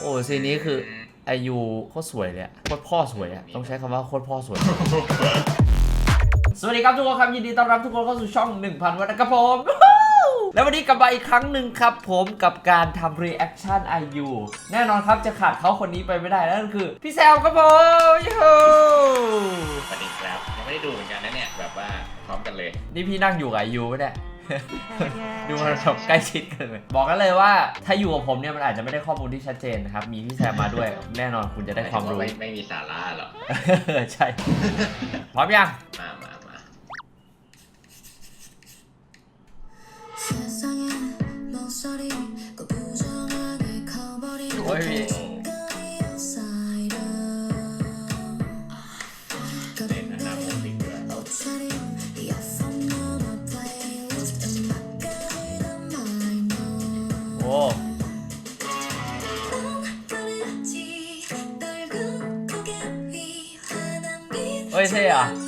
โอ้ซีนนี้คืออายุโคตรสวยเลยอะโคตรพ่อสวยอะต้องใช้คำว่าโคตรพ่อสวย สวัสดีครับทุกคนครับยินดีต้อนรับทุกคนเข้าสู่ช่อง 1000 วันนะครับผม แล้ววันนี้กลับมาอีกครั้งหนึ่งครับผมกับการทำ reaction IU แน่นอนครับจะขาดเขาคนนี้ไปไม่ได้นั่นก็คือ พี่แซมครับผมยูฮูสวัสดีครับยังไม่ได้ดูเหมือนกันนะเนี่ยแบบว่าพร้อมกันเลย นี่พี่นั่งอยู่กับ IU ไม่ได้ ดูมันแบบใกล้ชิดกันเลยบอกกันเลยว่าถ้าอยู่กับผมเนี่ยมันอาจจะไม่ได้ข้อมูลที่ชัดเจนนะครับ มีพี่แซมมาด้วย แน่นอนคุณจะได้ความรู้ ไม่ไม่มีสาระหรอก ใช่ พร้อมยัง มา 빛เฮ้ย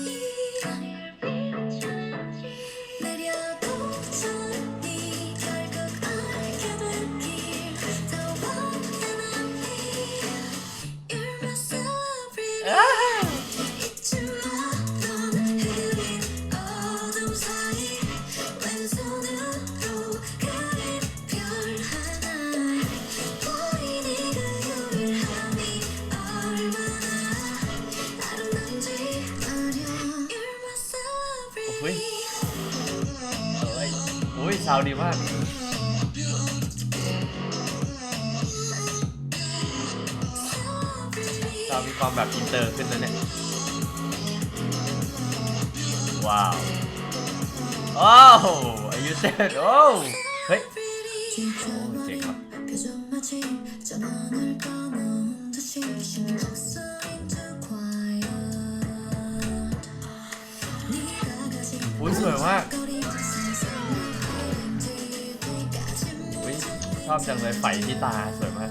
เฮ้ยเฮ้ยโอ้ยซาวดีมากซาวมีความแบบอินเตอร์ขึ้นนะเนี่ย ว้าวโอ้อายุเซ็ตโอ้เฮ้ยเจ๋งว่ะ สวยมากชอบจังเลยไฟที่ตาสวยมาก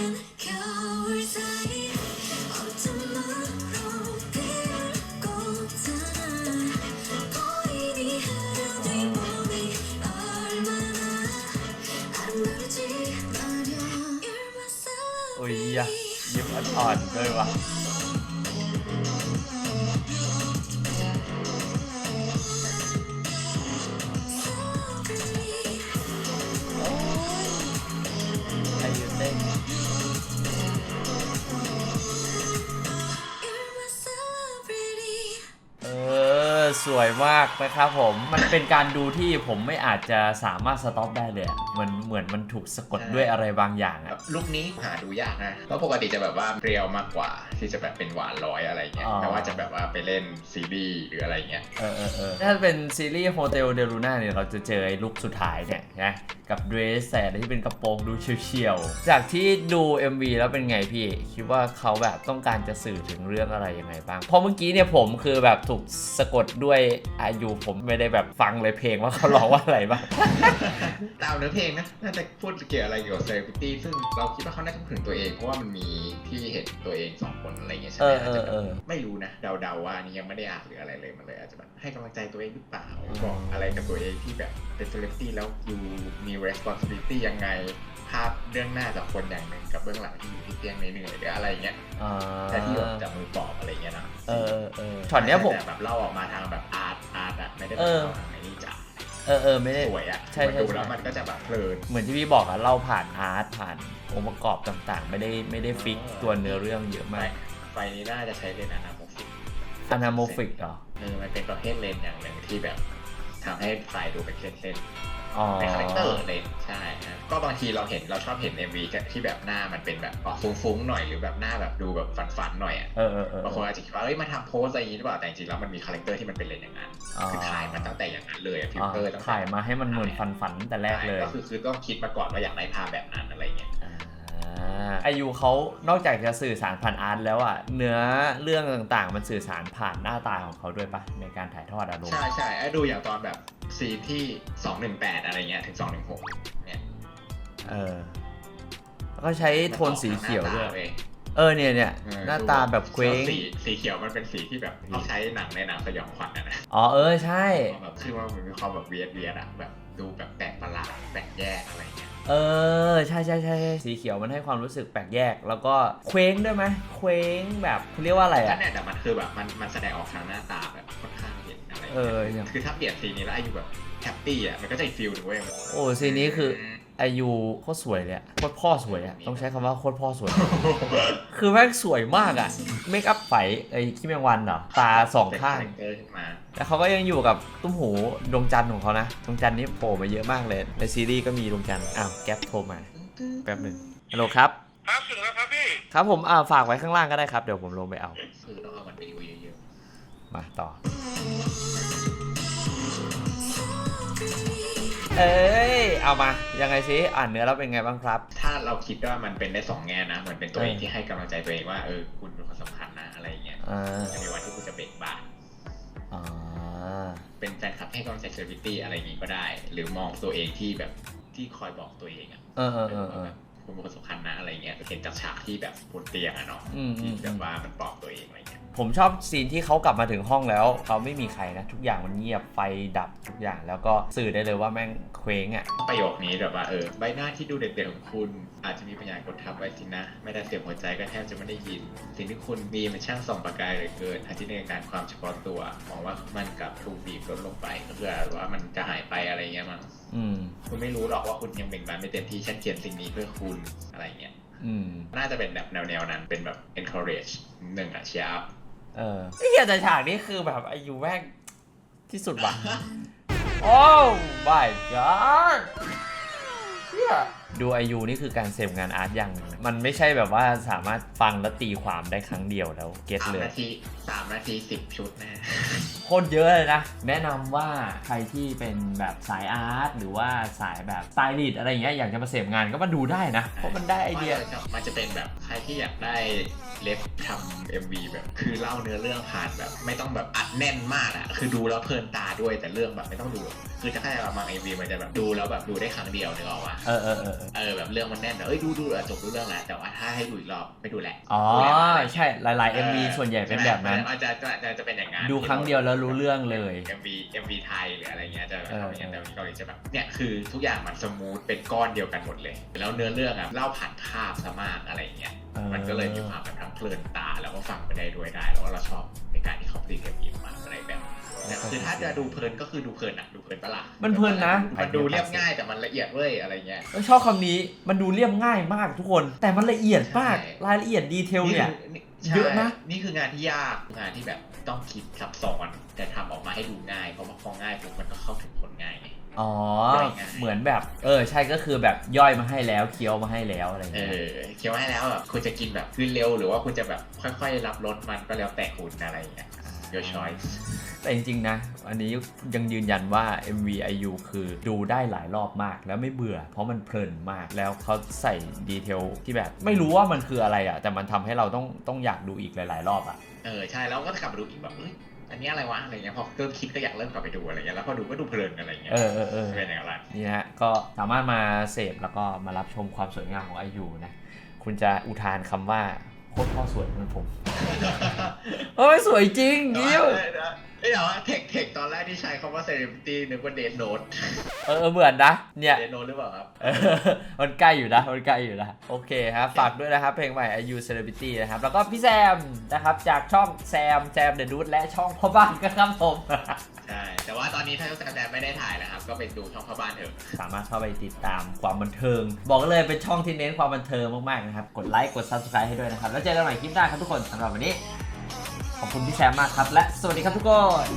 ยิ้มอ่อนๆเลยว่ะ สวยมากนะครับผม มันเป็นการดูที่ผมไม่อาจจะสามารถสต็อปได้เลยอะเหมือนเหมือนมันถูกสะกดด้วยอะไรบางอย่างอะ ลุคนี้หาดูยากนะเพราะปกติจะแบบว่าเรียวมากกว่า ที่จะแบบเป็นหวานร้อยอะไรเงี้ยอ๋อ แต่ว่าจะแบบว่าไปเล่นซีรีส์หรืออะไรเงี้ยเออเออเออถ้าเป็นซีรีส์โฮเทลเดลูน่าเนี่ยเราจะเจอไอ้ลุคสุดท้ายเนี่ยนะกับเดรสแสที่เป็นกระโปรงดูเฉียวๆ จากที่ดู MV แล้วเป็นไงพี่ คิดว่าเขาแบบต้องการจะสื่อถึงเรื่องอะไรยังไงบ้างเพราะเมื่อกี้เนี่ยผมคือแบบถูกสะกดด้วยอายุผมไม่ได้แบบฟังเลยเพลงว่าเขาร้องว่าอะไรบ้าง ตามเนื้อเพลงนะน่าจะพูดเกี่ยวอะไรเกี่ยวกับเซเลบริตี้ซึ่งเราคิดว่าเขาน่าจะพูดถึงตัวเองเพราะว่ามันมีที่เห็นตัวเองสองคนอะไรเงี้ยใช่ไหมเออเออเออไม่รู้นะเดาๆว่าอันนี้ยังไม่ได้อ่านหรืออะไรเลยมันเลยอาจจะแบบให้กำลังใจตัวเองหรือเปล่าบอกอะไรกับตัวเองที่แบบเป็นเซเลบริตี้แล้วอยู่มี responsibility ยังไงภาพเรื่องหน้าจากคนอย่างหนึ่งกับเบื้องหลังที่อยู่ที่เตียงเหนื่อยๆหรืออะไรเงี้ยอ่าแต่ที่แบบจับมือปอบอะไรเงี้ยนะเออเออช็อตเนี้ยผมแต่แบบเล่าออกมาทางแบบอาร์ตอาร์ตอะไม่ได้แบเอบอเล่าทางไหนนี่จ๋า เออเออไม่ได้ สวยอะใช่มันดูใช่ แล้วมันก็จะแบบเพลิน เหมือนที่พี่บอกอะเล่าผ่านอาร์ตผ่านองค์ประกอบต่างๆ ไม่ได้ไม่ได้ฟิกตัวเนื้อเรื่องเยอะไฟมากไฟนี้น่าจะใช้เลนส์อนาโมฟิกอนาโมฟิกเหรอ เออมันเป็นประเภทเลนส์อย่างหนึ่งที่แบบทำให้ไฟดูเป็นเส้นๆ อ๋อเป็นคาแรคเตอร์เลยใช่ครับก็บางทีเราเห็นเราชอบเห็น MV ที่แบบหน้ามันเป็นแบบออกฟุ้งๆหน่อยหรือแบบหน้าแบบดูแบบฝันๆหน่อยอะเออเออเออบางคนอาจจะคิดว่าเอ้ยมาทำโพสอะไรอย่างนี้หรือเปล่าแต่จริงๆแล้วมันมีคาแรคเตอร์ที่มันเป็นเลนอย่างนั้นอ๋อคือถ่ายมาตั้งแต่อย่างนั้นเลยอะฟิลอ๋อเตอร์ตั้งแต่ถ่ายมาให้มันเหมือนฟันฟันๆแต่แรกเลยใช่ก็คือคือต้องคิดมาก่อนว่าอยากได้ภาพแบบนั้นอะไรเงี้ย อ่าอายุเขานอกจากจะสื่อสารผ่านอาร์ตแล้วอะเนื้อเรื่องต่างๆ มันสื่อสารผ่านหน้าตาของเขาด้วยปะในการถ่ายทอดอารมณ์ใช่ใช่ไอ้ดูอย่างตอนแบบซีนที่ 218 อะไรเงี้ยถึง 216 เนี่ยเออแล้วก็ใช้โทนสีเขียวด้วยมันออกทางหน้าตาเว้ยเออเนี่ยเนี่ยเออหน้าตาแบบเคว้งสีสีเขียวมันเป็นสีที่แบบเขาใช้หนังในหนังสยองขวัญอะนะอ๋อเออใช่แบบคือว่ามันมีความแบบเวียดเวียดอะแบบดูแบบแปลกประหลาดแปลกแยกอะไรเงี้ย เออใช่ใช่ใช่ใช่สีเขียวมันให้ความรู้สึกแปลกแยก แล้วก็เคว้งด้วยไหมเคว้งแบบเขาเรียกว่าอะไรก็อะเนี่ยแต่มันคือแบบมันมันแสดงออกทางหน้าตาแบบค่อนข้างเห็นอะไรเอเงี้อยอย่าง คือถ้าเปลี่ยนสีนี้แล้วไอ้อยู่แบบแฮปปี้อะมันก็จะอีกฟิลหนึงเว้ยโอ้ซีนนี้คือ อายุโคตรสวยเลยอะโคตรพ่อสวยอะต้องใช้คำว่าโคตรพ่อสวย คือแม่งสวยมากอะเมคอัพไฝไอ้ขี้แมงวันเหรอตาสองข้างเป็นคาแรคเตอร์ขึ้นมาแล้วเขาก็ยังอยู่กับตุ้มหูดวงจันทร์ของเขานะดวงจันทร์นี้โผล่มาเยอะมากเลยในซีรีส์ก็มีดวงจันทร์อ้าวแก๊ปโทรมาแป๊บหนึ่งฮัลโหลครับครับถึงแล้วครับพี่ครับผมอ่าฝากไว้ข้างล่างก็ได้ครับเดี๋ยวผมลงไปเอาคือต้องเอามันไปดูเยอะมาต่อ เอ้ย เอามา ยังไงซิอ่านเนื้อแล้วเป็นไงบ้างครับๆถ้าเราคิดว่ามันเป็นได้สองแง่นะเหมือนเป็นตัวเองเออที่ให้กำลังใจตัวเองว่าเออคุณเป็นคนสำคัญนะอะไรเงี้ยอ่าในวันที่คุณจะเบ่งบาน อ่า เป็นแฟนคลับให้กำลังใจเซเลบริตี้อะไรอย่างงี้ก็ได้ หรือมองตัวเองที่แบบที่คอยบอกตัวเองอะ เออเออเออเอว่าอแบบ คุณเป็นคนสำคัญนะอะไรเงี้ยเห็นจากฉากที่แบบบนเตียงอะเนาะอืมอืที่มแบบว่ามันปลอบตัวเองอะไรเงี้ยผมชอบซีนที่เขากลับมาถึงห้องแล้วเขาไม่มีใครนะทุกอย่างมันเงียบไฟดับทุกอย่างแล้วก็สื่อได้เลยว่าแม่งเคว้งอะประโยคนี้แบบว่าเออใบหน้าที่ดูเด็กๆของคุณ อาจจะมีปัญญากดทับไว้สินะ ไม่ได้เสียงหัวใจก็แทบจะไม่ได้ยิน สิ่งที่คุณมีมันช่างส่องประกายเหลือเกินอาทิตย์ในการความเฉพาะตัวมองว่ามันกลับถูกบีบลดลงไปก็คือว่า คุณไม่รู้หรอกว่าคุณยังเบ่งบานไม่เต็มที่ฉันเขียนสิ่งนี้เพื่อคุณอะไรเงี้ยอืมน่าจะเป็นแบบแนวๆนั้นเป็นแบบ encourage หนึ่งอะเชียร์เออไอ้เหี้ยแต่ฉากนี้คือแบบอายุแม่งที่สุดว่ะ โอ้ my god เหี้ย ดูอายุนี่คือการเสพงานอาร์ตอย่างหนึ่งนะมันไม่ใช่แบบว่าสามารถฟังแล้วตีความได้ครั้งเดียวแล้วเก็ตสามเลย นาทีสามนาทีสิบชุดนะโคตรเยอะเลยนะ แนะนำว่าใครที่เป็นแบบสายอาร์ตหรือว่าสายแบบสไตลิสต์อะไรอย่างเงี้ยอยากจะมาเสพงานก็มาดูได้นะ เพราะมันได้ไอเดีย มันจะเป็นแบบใครที่อยากได้ เล็บทำ MV แบบ คือเล่าเนื้อเรื่องผ่านแบบ ไม่ต้องแบบอัดแน่นมากอะคือดูแล้วเพลินตาด้วยแต่เรื่องแบบไม่ต้องดู คือจะแค่บาง MV มันจะแบบดูแล้วแบบดูได้ครั้งเดียวนึกออกปะเออเออเออเออเออแบบเรื่องมันแน่นแต่เอ้ยดูดูอะจบรู้เรื่องแล้วแต่ว่าถ้าให้ดูอีกรอบไม่ดูแหละอ๋อดูแล้วอะไรเงี้ยใช่หลายๆ MV ส่วนใหญ่เป็นแบบนั้นอาจจะจะจะจะเป็นอย่างนั้นดูครั้งเดียวแล้วรู้เรื่องเลย MV MV ไทยหรืออะไรเงี้ยจะแบบเออทำอย่างเงี้ยแต่เกาหลีจะแบบเนี่ยคือทุกอย่างมันสมูทเป็นก้อนเดียวกันหมดเลย แล้วเนื้อเรื่องอะเล่าผ่านภาพซะมากอะไรเงี้ยออมันก็เลยมีความแบบทั้งเพลินตา แล้วก็ฟังไปได้ด้วยได้ แล้วก็เราชอบในการที่เขาผลิตเอ็มวีมาอะไรแบบนี้แต่คือถ้าจะดูเพลินก็คือดูเพลินอะดูเพลินปะล่ะมันเพลินนะ มันดูเรียบง่ายแต่มันละเอียดเว้ยอะไรเงี้ยเออชอบคำนี้มันดูเรียบง่ายมากทุกคน แต่มันละเอียดมากใช่รายละเอียดดีเทลเนี่ยใช่เยอะนะนี่คืองานที่ยากงานที่แบบ ต้องคิดซับซ้อน แต่ทำออกมาให้ดูง่าย เพราะว่าพอง่ายปุ๊บมันก็เข้าถึงคนง่ายไงอ๋อได้ไงเหมือนแบบ เออ ใช่ก็คือแบบย่อยมาให้แล้ว เคี้ยวมาให้แล้วอะไรเอเงี้ยอเคี้ยวให้แล้วแบบคุณจะกินแบบขึ้นเร็ว หรือว่าคุณจะแบบค่อยๆ รับรสมันก็แล้วแต่คุณอะไรอย่างเงี้ย your choice แต่จริงๆนะ อันนี้ยังยืนยันว่า MV IU คือดูได้หลายรอบมากแล้วไม่เบื่อ เพราะมันเพลินมากแล้วเขาใส่ดีเทลที่แบบ ไม่รู้ว่ามันคืออะไรอะ แต่มันทำให้เราต้องต้องอยากดูอีกหลาย ๆ รอบอะ เออใช่แล้วก็กลับมาดูอีกแบบเอ้ยอันนี้อะไรวะอะไรเงี้ยพอเริ่มคิดก็อยากเริ่มกลับไปดูอะไรเงี้ยแล้วพอดูก็ดูเพลินอะไรเงี้ยเออเออเออเป็นอย่างไรนี่นะฮะก็สามารถมาเสพแล้วก็มารับชมความสวยงามของไอยูนะคุณจะอุทานคำว่าโคตรพ่อสวยเหมือนผมเฮ้ยสวยจริงแต่ยิ้วว่า เอ้ยเดี๋ยวเทคเทคตอนแรกที่ใช้คำว่า celebrity นึกว่า dead note เออเออเหมือนนะ เนี่ย dead note หรือเปล่าครับ เออมันใกล้อยู่นะ มันใกล้อยู่นะ โอเคครับ ฝากด้วยนะครับ เพลงใหม่ IU Celebrity นะครับ แล้วก็พี่แซมนะครับ จากช่องแซมแซมเดอะดูดและช่องพ่อบ้านก็ครับผม ใช่ แต่ว่าตอนนี้ถ้าแซมไม่ได้ถ่ายนะครับ ก็ไปดูช่องพ่อบ้านเถอะ สามารถเข้าไปติดตามความบันเทิง บอกเลยเป็นช่องที่เน้นความบันเทิงมากๆนะครับ กดไลค์ กด Subscribe ให้ด้วยนะครับ แล้วเจอกันใหม่คลิปหน้าครับทุกคนสำหรับวันนี้ ขอบคุณพี่แซมมากครับ และสวัสดีครับทุกคน